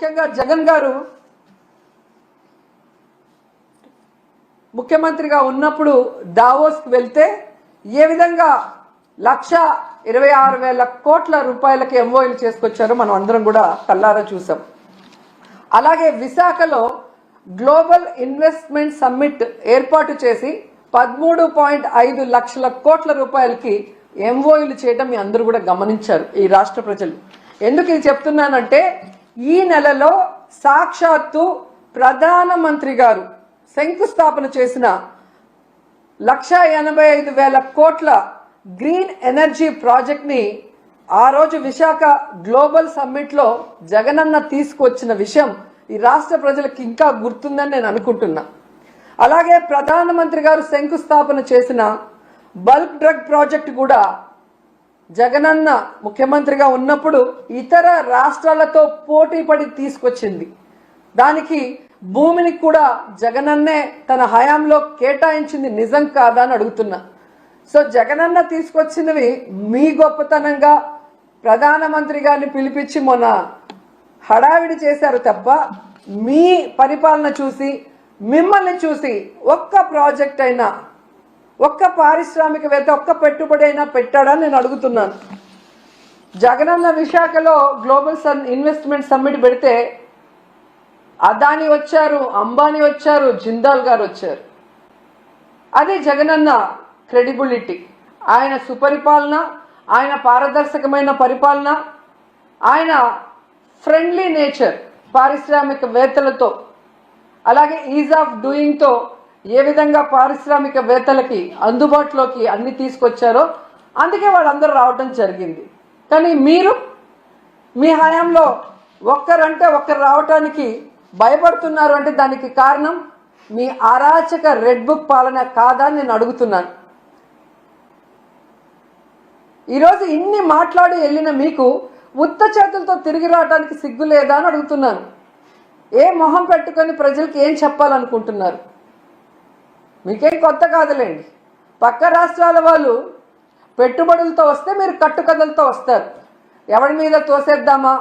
ముఖ్యంగా జగన్ గారు ముఖ్యమంత్రిగా ఉన్నప్పుడు దావోస్కి వెళ్తే ఏ విధంగా లక్ష ఇరవై ఆరు వేల కోట్ల రూపాయలకి ఎంఓఎలు చేసుకొచ్చారో మనం అందరం కూడా కల్లారా చూసాం. అలాగే విశాఖలో గ్లోబల్ ఇన్వెస్ట్మెంట్ సమ్మిట్ ఏర్పాటు చేసి పదమూడు పాయింట్ ఐదు లక్షల కోట్ల రూపాయలకి ఎంఓయూలు చేయడం మీ అందరూ కూడా గమనించారు ఈ రాష్ట్ర ప్రజలు. ఎందుకు ఇది చెప్తున్నానంటే ఈ నెలలో సాక్షాత్తు ప్రధానమంత్రి గారు శంకుస్థాపన చేసిన లక్ష ఎనభై ఐదు వేల కోట్ల గ్రీన్ ఎనర్జీ ప్రాజెక్ట్ని ఆ రోజు విశాఖ గ్లోబల్ సమ్మిట్లో జగనన్న తీసుకొచ్చిన విషయం ఈ రాష్ట్ర ప్రజలకు ఇంకా గుర్తుందని నేను అనుకుంటున్నా. అలాగే ప్రధానమంత్రి గారు శంకుస్థాపన చేసిన బల్క్ డ్రగ్ ప్రాజెక్ట్ కూడా జగనన్న ముఖ్యమంత్రిగా ఉన్నప్పుడు ఇతర రాష్ట్రాలతో పోటీ పడి తీసుకొచ్చింది. దానికి భూమిని కూడా జగనన్నే తన హయాంలో కేటాయించింది నిజం కాదా అని అడుగుతున్నా. సో జగనన్న తీసుకొచ్చినవి మీ గొప్పతనంగా ప్రధానమంత్రి గారిని పిలిపించి మొన్న హడావిడి చేశారు తప్ప మీ పరిపాలన చూసి మిమ్మల్ని చూసి ఒక్క ప్రాజెక్ట్ అయినా ఒక్క పారిశ్రామికవేత్త ఒక్క పెట్టుబడి అయినా పెట్టాడని నేను అడుగుతున్నాను. జగనన్న విశాఖలో గ్లోబల్ సన్ ఇన్వెస్ట్మెంట్ సమ్మిట్ పెడితే అదాని వచ్చారు అంబానీ వచ్చారు జిందాల్ గారు వచ్చారు. అది జగనన్న క్రెడిబిలిటీ. ఆయన సుపరిపాలన ఆయన పారదర్శకమైన పరిపాలన ఆయన ఫ్రెండ్లీ నేచర్ పారిశ్రామికవేత్తలతో అలాగే ఈజ్ ఆఫ్ డూయింగ్తో ఏ విధంగా పారిశ్రామికవేత్తలకి అందుబాటులోకి అన్ని తీసుకొచ్చారో అందుకే వాళ్ళందరూ రావటం జరిగింది. కానీ మీరు మీ హయాంలో ఒక్కరంటే ఒక్కరు రావటానికి భయపడుతున్నారు అంటే దానికి కారణం మీ అరాచక రెడ్ బుక్ పాలన కాదా అని నేను అడుగుతున్నాను. ఈరోజు ఇన్ని మాట్లాడి వెళ్ళిన మీకు ఉత్త చేతులతో తిరిగి రావడానికి సిగ్గు లేదా అని అడుగుతున్నాను. ఏ మొహం పెట్టుకొని ప్రజలకు ఏం చెప్పాలనుకుంటున్నారు? మీకేం కొత్త కాదులేండి. పక్క రాష్ట్రాల వాళ్ళు పెట్టుబడులతో వస్తే మీరు కట్టుకథలతో వస్తారు. ఎవరి మీద తోసేద్దామా?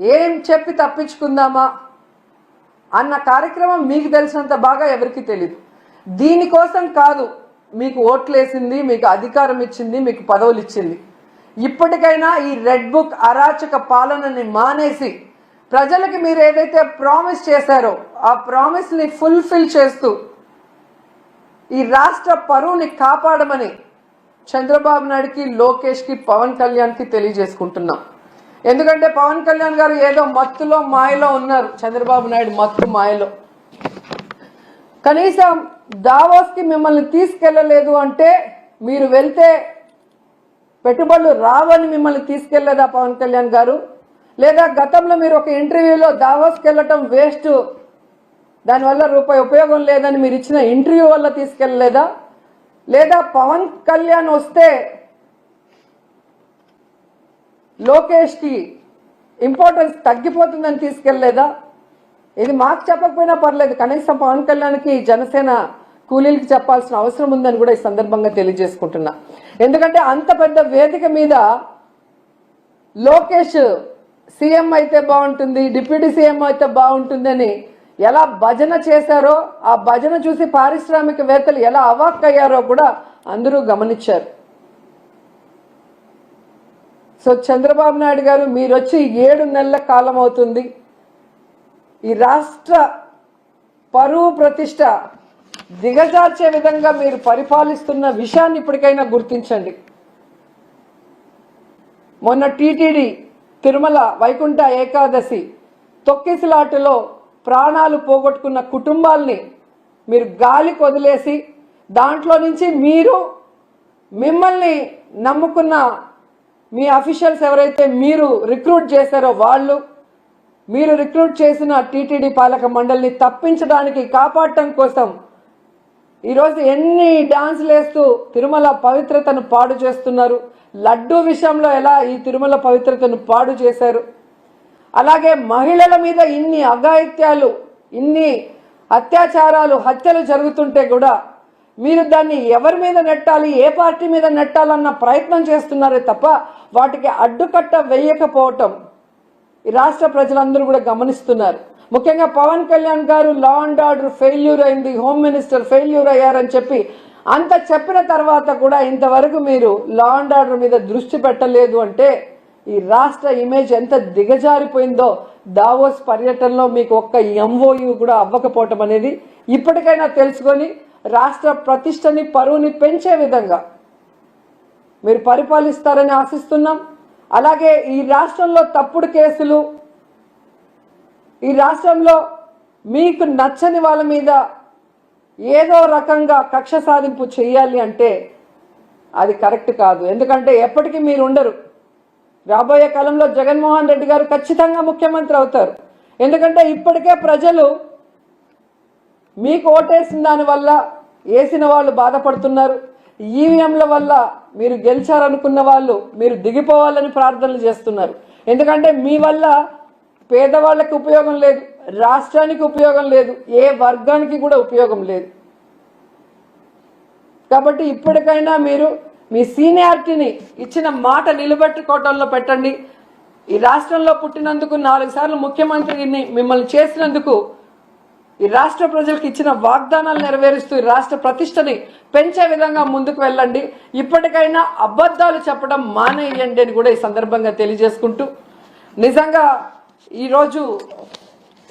ఏం చెప్పి తప్పించుకుందామా? అన్న కార్యక్రమం మీకు తెలిసినంత బాగా ఎవరికి తెలియదు దీనికోసం కాదు మీకు ఓట్లేసింది మీకు అధికారం ఇచ్చింది మీకు పదవులు ఇచ్చింది. ఇప్పటికైనా ఈ రెడ్ బుక్ అరాచక పాలనని మానేసి ప్రజలకి మీరు ఏదైతే ప్రామిస్ చేశారో ఆ ప్రామిస్ని ఫుల్ఫిల్ చేస్తూ ఈ రాష్ట్ర పరువుని కాపాడమని చంద్రబాబు నాయుడుకి లోకేష్కి పవన్ కళ్యాణ్కి తెలియజేసుకుంటున్నాం. ఎందుకంటే పవన్ కళ్యాణ్ గారు ఏదో మత్తులో మాయలో ఉన్నారు. చంద్రబాబు నాయుడు మత్తు మాయలో. కనీసం దావోస్కి మిమ్మల్ని తీసుకెళ్ళలేదు అంటే మీరు వెళ్తే పెట్టుబడులు రావని మిమ్మల్ని తీసుకెళ్ళేదా పవన్ కళ్యాణ్ గారు? లేదా గతంలో మీరు ఒక ఇంటర్వ్యూలో దావోస్కి వెళ్ళటం వేస్ట్ దానివల్ల రూపాయి ఉపయోగం లేదని మీరు ఇచ్చిన ఇంటర్వ్యూ వల్ల తీసుకెళ్ళలేదా? లేదా పవన్ కళ్యాణ్ వస్తే లోకేష్కి ఇంపార్టెన్స్ తగ్గిపోతుందని తీసుకెళ్ళలేదా? ఇది మాకు చెప్పకపోయినా పర్లేదు. కనీసం పవన్ కళ్యాణ్కి జనసేన కూలీలకి చెప్పాల్సిన అవసరం ఉందని కూడా ఈ సందర్భంగా తెలియజేసుకుంటున్నా. ఎందుకంటే అంత పెద్ద వేదిక మీద లోకేష్ సీఎం అయితే బాగుంటుంది డిప్యూటీ సీఎం అయితే బాగుంటుందని ఎలా భజన చేశారో ఆ భజన చూసి పారిశ్రామికవేత్తలు ఎలా అవాక్కయ్యారో కూడా అందరూ గమనించారు. సో చంద్రబాబు నాయుడు గారు మీరు వచ్చి ఏడు నెలల కాలం అవుతుంది. ఈ రాష్ట్ర పరువు ప్రతిష్ట దిగజార్చే విధంగా మీరు పరిపాలిస్తున్న విషయాన్ని ఇప్పటికైనా గుర్తించండి. మొన్న టీటీడీ తిరుమల వైకుంఠ ఏకాదశి తొక్కిసలాటలో ప్రాణాలు పోగొట్టుకున్న కుటుంబాల్ని మీరు గాలికి వదిలేసి దాంట్లో నుంచి మీరు మిమ్మల్ని నమ్ముకున్న మీ అఫీషియల్స్ ఎవరైతే మీరు రిక్రూట్ చేశారో వాళ్ళు మీరు రిక్రూట్ చేసిన టీటీడీ పాలక మండలిని తప్పించడానికి కాపాడటం కోసం ఈరోజు ఎన్ని డాన్సులు వేస్తూ తిరుమల పవిత్రతను పాడు చేస్తున్నారు లడ్డూ విషయంలో ఎలా ఈ తిరుమల పవిత్రతను పాడు చేశారు అలాగే మహిళల మీద ఇన్ని అఘాయిత్యాలు ఇన్ని అత్యాచారాలు హత్యలు జరుగుతుంటే కూడా మీరు దాన్ని ఎవరి మీద నెట్టాలి ఏ పార్టీ మీద నెట్టాలన్న ప్రయత్నం చేస్తున్నారే తప్ప వాటికి అడ్డుకట్ట వేయకపోవటం రాష్ట్ర ప్రజలందరూ కూడా గమనిస్తున్నారు. ముఖ్యంగా పవన్ కళ్యాణ్ గారు లా అండ్ ఆర్డర్ ఫెయిల్యూర్ అయింది హోమ్ మినిస్టర్ ఫెయిల్యూర్ అయ్యారని చెప్పి అంత చెప్పిన తర్వాత కూడా ఇంతవరకు మీరు లా అండ్ ఆర్డర్ మీద దృష్టి పెట్టలేదు అంటే ఈ రాష్ట్ర ఇమేజ్ ఎంత దిగజారిపోయిందో దావోస్ పర్యటనలో మీకు ఒక్క ఎంఓయు కూడా అవ్వకపోవటం అనేది ఇప్పటికైనా తెలుసుకొని రాష్ట్ర ప్రతిష్టని పరువుని పెంచే విధంగా మీరు పరిపాలిస్తారని ఆశిస్తున్నాం. అలాగే ఈ రాష్ట్రంలో తప్పుడు కేసులు ఈ రాష్ట్రంలో మీకు నచ్చని వాళ్ళ మీద ఏదో రకంగా కక్ష సాధింపు చేయాలి అంటే అది కరెక్ట్ కాదు. ఎందుకంటే ఎప్పటికీ మీరు ఉండరు. రాబోయే కాలంలో జగన్మోహన్ రెడ్డి గారు ఖచ్చితంగా ముఖ్యమంత్రి అవుతారు. ఎందుకంటే ఇప్పటికే ప్రజలు మీకు ఓటేసిన దానివల్ల వేసిన వాళ్ళు బాధపడుతున్నారు. ఈవీఎంల వల్ల మీరు గెలిచారనుకున్న వాళ్ళు మీరు దిగిపోవాలని ప్రార్థనలు చేస్తున్నారు. ఎందుకంటే మీ వల్ల పేదవాళ్ళకి ఉపయోగం లేదు రాష్ట్రానికి ఉపయోగం లేదు ఏ వర్గానికి కూడా ఉపయోగం లేదు. కాబట్టి ఇప్పటికైనా మీరు మీ సీనియారిటీని ఇచ్చిన మాట నిలబెట్టుకోవటంలో పెట్టండి. ఈ రాష్ట్రంలో పుట్టినందుకు నాలుగు సార్లు ముఖ్యమంత్రిని మిమ్మల్ని చేసినందుకు ఈ రాష్ట్ర ప్రజలకు ఇచ్చిన వాగ్దానాలు నెరవేరుస్తూ ఈ రాష్ట్ర ప్రతిష్టని పెంచే విధంగా ముందుకు వెళ్ళండి. ఇప్పటికైనా అబద్ధాలు చెప్పడం మానేయండి అని కూడా ఈ సందర్భంగా తెలియజేసుకుంటూ నిజంగా ఈరోజు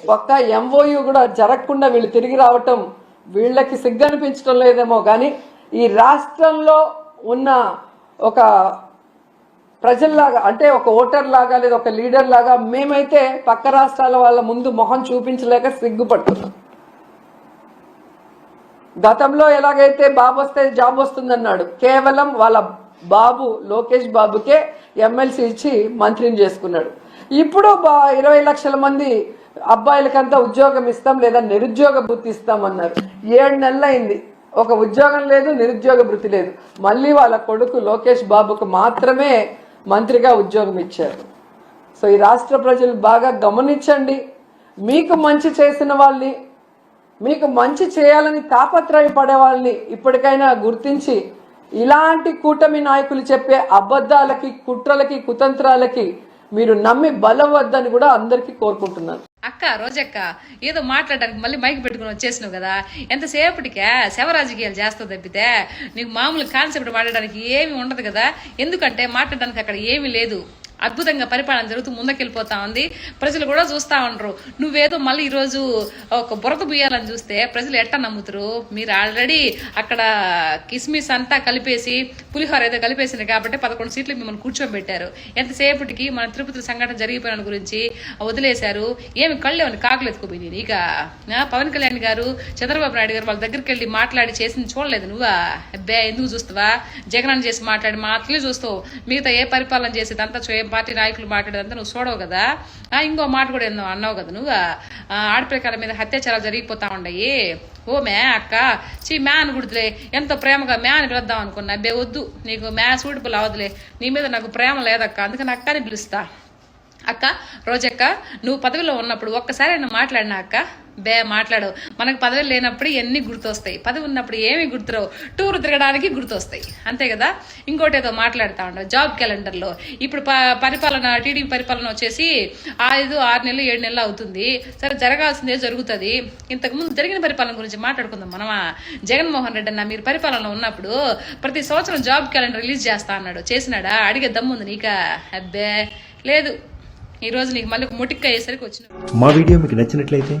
ఒక్క ఎంఓయూ కూడా జరగకుండా వీళ్ళు తిరిగి రావటం వీళ్ళకి సిగ్గనిపించడం లేదేమో కానీ ఈ రాష్ట్రంలో ఉన్న ఒక ప్రజల్లాగా అంటే ఒక ఓటర్ లాగా లేదా ఒక లీడర్ లాగా మేమైతే పక్క రాష్ట్రాల వాళ్ళ ముందు మొహం చూపించలేక సిగ్గుపడుతున్నాం. గతంలో ఎలాగైతే బాబు వస్తే జాబ్ వస్తుందన్నాడు కేవలం వాళ్ళ బాబు లోకేష్ బాబుకే ఎమ్మెల్సీ ఇచ్చి మంత్రిని చేసుకున్నాడు. ఇప్పుడు బా ఇరవై లక్షల మంది అబ్బాయిలకంతా ఉద్యోగం ఇస్తాం లేదా నిరుద్యోగ బుద్ధి ఇస్తామన్నారు. ఏడు నెలలైంది. ఒక ఉద్యోగం లేదు నిరుద్యోగ భృతి లేదు. మళ్ళీ వాళ్ళ కొడుకు లోకేష్ బాబుకు మాత్రమే మంత్రిగా ఉద్యోగం ఇచ్చారు. సో ఈ రాష్ట్ర ప్రజలు బాగా గమనించండి. మీకు మంచి చేసిన వాళ్ళని మీకు మంచి చేయాలని తాపత్రయపడే వాళ్ళని ఇప్పటికైనా గుర్తించి ఇలాంటి కూటమి నాయకులు చెప్పే అబద్ధాలకి కుట్రలకి కుతంత్రాలకి మీరు నమ్మి బలవద్దని కూడా అందరికీ కోరుకుంటున్నాను. అక్క రోజక్క ఏదో మాట్లాడడానికి మళ్ళీ మైక్ పెట్టుకుని వచ్చేసినావు కదా. ఎంతసేపటికే శవ రాజకీయాలు చేస్తావు తప్పితే నీకు మామూలు కాన్సెప్ట్ మాట్లాడడానికి ఏమి ఉండదు కదా. ఎందుకంటే మాట్లాడడానికి అక్కడ ఏమీ లేదు. అద్భుతంగా పరిపాలన జరుగుతూ ముందుకెళ్ళిపోతా ఉంది. ప్రజలు కూడా చూస్తా ఉండరు. నువ్వేదో మళ్ళీ ఈరోజు ఒక బురద బుయ్యాలని చూస్తే ప్రజలు ఎట్ట నమ్ముతారు? మీరు ఆల్రెడీ అక్కడ కిస్మిస్ అంతా కలిపేసి పులిహోర ఏదో కలిపేసింది కాబట్టి పదకొండు సీట్లు మిమ్మల్ని కూర్చోబెట్టారు. ఎంతసేపటికి మన తిరుపతి సంఘటన జరిగిపోయిన గురించి వదిలేశారు. ఏమి కళ్ళేమని ఏమని కాకులు ఎత్తుకుపోయింది ఇక ఆ, పవన్ కళ్యాణ్ గారు చంద్రబాబు నాయుడు గారు వాళ్ళ దగ్గరికి వెళ్ళి మాట్లాడి చేసింది చూడలేదు నువ్వా? అబ్బే ఎందుకు చూస్తావా? జగన్ చేసి మాట్లాడి మాత్రమే చూస్తావు. మిగతా ఏ పరిపాలన చేసేదంతా చూ- ఏ పార్టీ నాయకులు మాట్లాడేదంతా నువ్వు చూడవు కదా? ఇంకో మాట కూడా ఏందో అన్నావు కదా నువ్వు? ఆ, మీద అత్యాచారాలు జరిగిపోతా ఉండయి. ఓ మే అక్క. చీ మ్యాన్ అని ఎంతో ప్రేమగా మ్యాన్ పిలుద్దాం అనుకున్నా. అబ్బే వద్దు. నీకు మ్యా సూటిపుల్ అవదులే నీ మీద నాకు ప్రేమ లేదక్క. అందుకని అక్కని పిలుస్తా. అక్క రోజక్క నువ్వు పదవిలో ఉన్నప్పుడు ఒక్కసారి నువ్వు మాట్లాడినా అక్క? బే మాట్లాడవు మనకు పదవి లేనప్పుడు ఇవన్నీ గుర్తొస్తాయి? పదవి ఉన్నప్పుడు ఏమీ గుర్తురావు? టూర్ తిరగడానికి గుర్తొస్తాయి. అంతే కదా? ఇంకోటి ఏదో మాట్లాడుతా ఉండవు జాబ్ క్యాలెండర్లో. ఇప్పుడు ప- పరిపాలన టీడీపీ పరిపాలన వచ్చేసి ఐదు ఆరు నెలలు ఏడు నెలలు అవుతుంది. సరే జరగాల్సిందే జరుగుతుంది. ఇంతకుముందు జరిగిన పరిపాలన గురించి మాట్లాడుకుందాం మనమా? జగన్మోహన్ రెడ్డి అన్న మీరు పరిపాలనలో ఉన్నప్పుడు ప్రతి సంవత్సరం జాబ్ క్యాలెండర్ రిలీజ్ చేస్తా అన్నాడు. చేసినాడా? అడిగే దమ్ముంది నీకా? అబ్బే లేదు. ఈ రోజు నీకు మళ్ళీ ముటిక్క అయ్యేసరికి వచ్చిన మా వీడియో మీకు నచ్చినట్లయితే